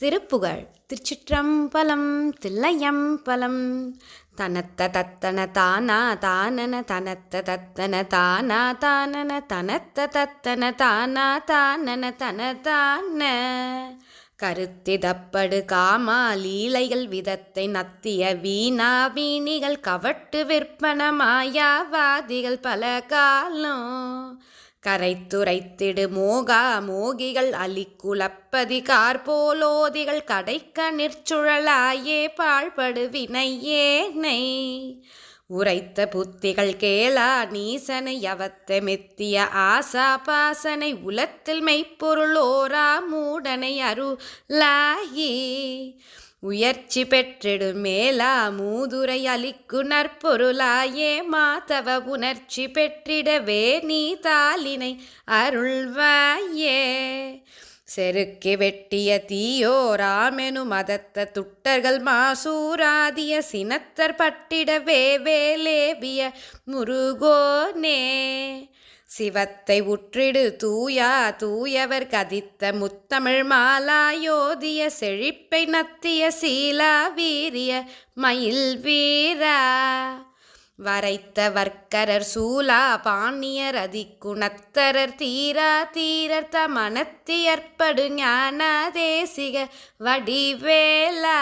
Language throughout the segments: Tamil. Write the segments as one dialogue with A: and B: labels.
A: திருப்புகழ். திருச்சிற்றம்பலம் தில்லையம்பலம். தனத்த தத்தன தானா தானன தனத்த தத்தன தானா தானன தனத்த தத்தன தானா தானன தன தான கருத்திதப்படு காமா லீலைகள் விதத்தை நத்திய வீணா வீணிகள் கவட்டு விற்பன மாயாவாதிகள் பல காலம். கரைத்துரைத்திடு மோகா மோகிகள் அலிக்குலப்பதி கார்போலோதிகள் கடைக்க நிற்சுழலாயே பாழ்படுவினையே நெய் உரைத்த புத்திகள் கேளா நீசனை யவத்த மெத்திய ஆசா பாசனை உலத்தில் மெய்ப்பொருளோரா மூடனை அருளாயி உயர்ச்சி பெற்றிடு மேலா மூதுரை அலிக்கு நற்பொருளாயே மாதவ உணர்ச்சி பெற்றிடவே நீ தாளினை அருள்வாயே. செருக்கி வெட்டிய தீயோ ராமெனு மதத்த துட்டர்கள் மாசூராதிய சினத்தர் பட்டிடவே வேலேபிய முருகோனே. சிவத்தை உற்றிடு தூயா தூயவர் கதித்த முத்தமிழ் மாலாயோதிய செழிப்பை நத்திய சீலா வீரிய மயில் வீரா. வரைத்த வர்க்கரர் சூலா பாணியர் அதிக்குணத்தரர் தீரா தீரர் தமனத்தியற்படு ஞான தேசிக வடிவேலா.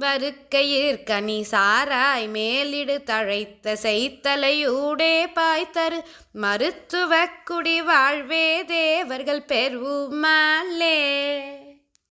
A: வருக்கையிற் கனி சாராய் மேலிடு தழைத்த செய்தலையூடே பாய்த்தரு. மருத்துவ குடி வாழ்வே தேவர்கள் பெருமாளே.